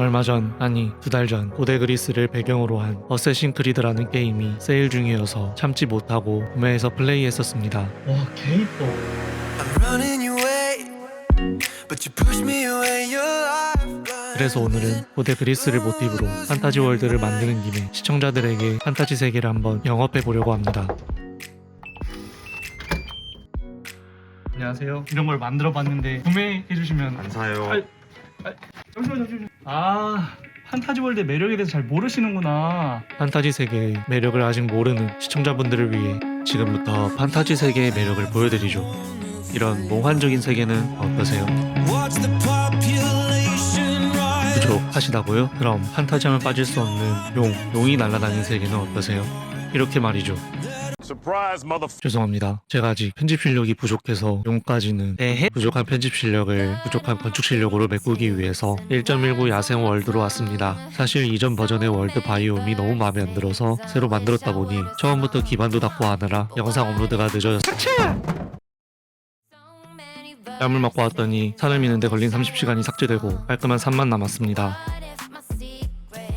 얼마 전, 아니 두 달 전 고대 그리스를 배경으로 한 어쌔신 크리드라는 게임이 세일 중이어서 참지 못하고 구매해서 플레이했었습니다. 와 개 이뻐. I'm running your way, but you push me away. Your life. 그래서 오늘은 고대 그리스를 모티브로 판타지 월드를 만드는 김에 시청자들에게 판타지 세계를 한번 영업해 보려고 합니다. 안녕하세요. 이런 걸 만들어 봤는데 구매해 주시면 안 사요. 아이, 잠시만요, 잠시만요. 아, 판타지 월드의 매력에 대해서 잘 모르시는구나. 판타지 세계의 매력을 아직 모르는 시청자분들을 위해 지금부터 판타지 세계의 매력을 보여드리죠. 이런 몽환적인 세계는 어떠세요? Watch the population rise. 부족하시다고요? 그럼 판타지하면 빠질 수 없는 용, 용이 날아다니는 세계는 어떠세요? 이렇게 말이죠. Surprise, mother. 죄송합니다. 제가 아직 편집 실력이 부족해서 용까지는 에헤? 부족한 편집 실력을 부족한 건축 실력으로 메꾸기 위해서 1.19 야생 월드로 왔습니다. 사실 이전 버전의 월드 바이옴이 너무 마음에 안 들어서 새로 만들었다 보니 처음부터 기반도 닦고 하느라 영상 업로드가 늦어졌 삭제! 뺨을 맞고 왔더니 산을 미는데 걸린 30시간이 삭제되고 깔끔한 3만 남았습니다.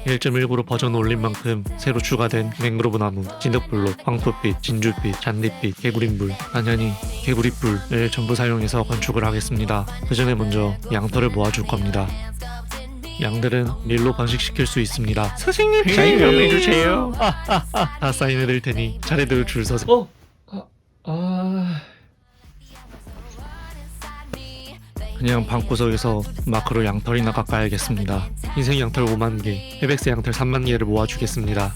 1.19로 버전 올린 만큼 새로 추가된 맹그로브 나무, 진흙블록, 황토빛, 진주빛, 잔디빛, 개구리불, 아니 개구리불을 전부 사용해서 건축을 하겠습니다. 그 전에 먼저 양털을 모아줄 겁니다. 양들은 밀로 번식시킬 수 있습니다. 선생님 사인 좀 해주세요. 다 사인해드릴 테니 차례대로 줄 서서. 어? 그냥 방구석에서 마크로 양털이나 깎아야겠습니다. 흰색 양털 5만 개, 헤백스 양털 3만 개를 모아주겠습니다.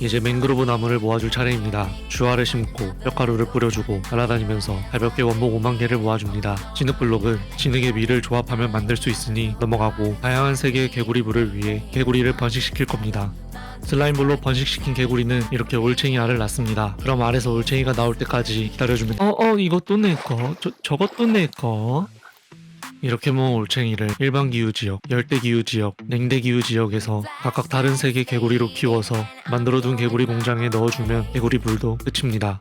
이제 맹그로브 나무를 모아줄 차례입니다. 주화를 심고 뼈가루를 뿌려주고 날아다니면서 가볍게 원목 5만 개를 모아줍니다. 진흙 블록은 진흙의 밀을 조합하면 만들 수 있으니 넘어가고 다양한 색의 개구리불을 위해 개구리를 번식시킬 겁니다. 슬라임볼로 번식시킨 개구리는 이렇게 올챙이 알을 낳습니다. 그럼 알에서 올챙이가 나올 때까지 기다려주면 어어 이것도 내거 저, 저것도 내거 이렇게 모은 올챙이를 일반 기후 지역, 열대 기후 지역, 냉대 기후 지역에서 각각 다른 색의 개구리로 키워서 만들어둔 개구리 공장에 넣어주면 개구리 불도 끝입니다.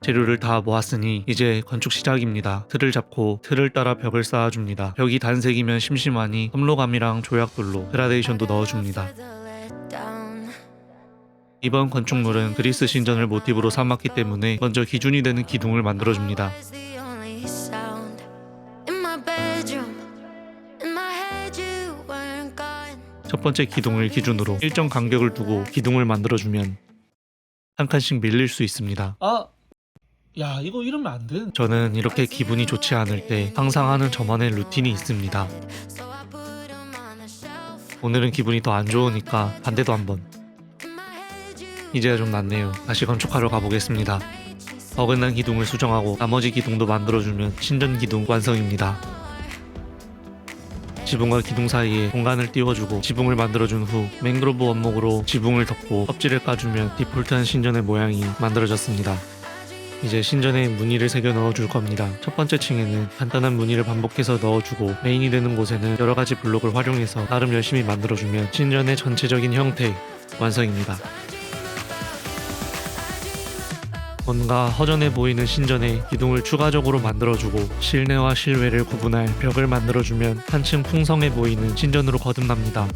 재료를 다 모았으니 이제 건축 시작입니다. 틀을 잡고 틀을 따라 벽을 쌓아줍니다. 벽이 단색이면 심심하니 험로감이랑 조약돌로 그라데이션도 넣어줍니다. 이번 건축물은 그리스 신전을 모티브로 삼았기 때문에 먼저 기준이 되는 기둥을 만들어줍니다. 첫 번째 기둥을 기준으로 일정 간격을 두고 기둥을 만들어주면 한 칸씩 밀릴 수 있습니다. 아, 야 이거 이러면 안 돼. 저는 이렇게 기분이 좋지 않을 때 항상 하는 저만의 루틴이 있습니다. 오늘은 기분이 더 안 좋으니까 반대도 한번. 이제야 좀 낫네요. 다시 건축하러 가보겠습니다. 어긋난 기둥을 수정하고 나머지 기둥도 만들어주면 신전 기둥 완성입니다. 지붕과 기둥 사이에 공간을 띄워주고 지붕을 만들어준 후 맹그로브 원목으로 지붕을 덮고 껍질을 까주면 디폴트한 신전의 모양이 만들어졌습니다. 이제 신전에 무늬를 새겨 넣어줄 겁니다. 첫 번째 층에는 간단한 무늬를 반복해서 넣어주고 메인이 되는 곳에는 여러 가지 블록을 활용해서 나름 열심히 만들어주면 신전의 전체적인 형태 완성입니다. 뭔가 허전해 보이는 신전에 기둥을 추가적으로 만들어주고 실내와 실외를 구분할 벽을 만들어주면 한층 풍성해 보이는 신전으로 거듭납니다.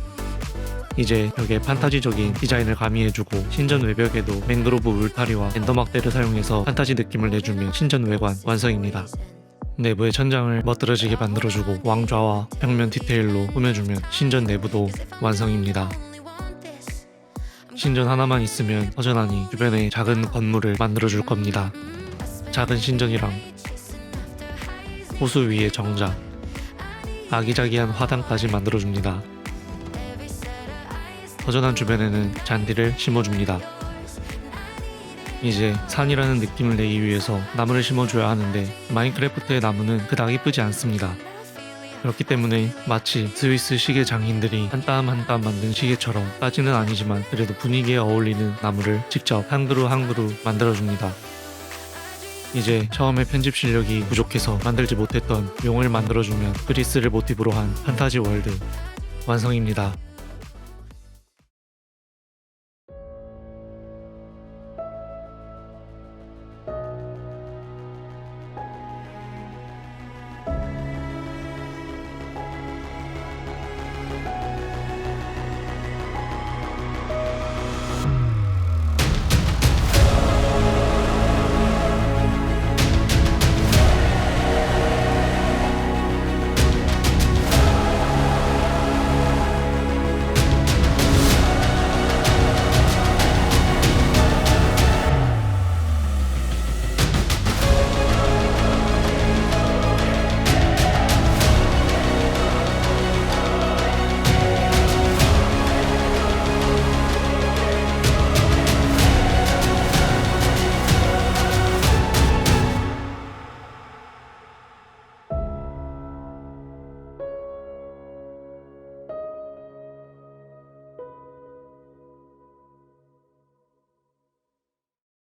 이제 벽에 판타지적인 디자인을 가미해주고 신전 외벽에도 맹그로브 울타리와 엔더막대를 사용해서 판타지 느낌을 내주면 신전 외관 완성입니다. 내부의 천장을 멋들어지게 만들어주고 왕좌와 벽면 디테일로 꾸며주면 신전 내부도 완성입니다. 신전 하나만 있으면 허전하니 주변에 작은 건물을 만들어줄 겁니다. 작은 신전이랑 호수 위에 정자, 아기자기한 화단까지 만들어줍니다. 허전한 주변에는 잔디를 심어줍니다. 이제 산이라는 느낌을 내기 위해서 나무를 심어줘야 하는데 마인크래프트의 나무는 그닥 이쁘지 않습니다. 그렇기 때문에 마치 스위스 시계 장인들이 한 땀 한 땀 만든 시계처럼 까지는 아니지만 그래도 분위기에 어울리는 나무를 직접 한 그루 한 그루 만들어줍니다. 이제 처음에 편집 실력이 부족해서 만들지 못했던 용을 만들어주면 그리스를 모티브로 한 판타지 월드 완성입니다.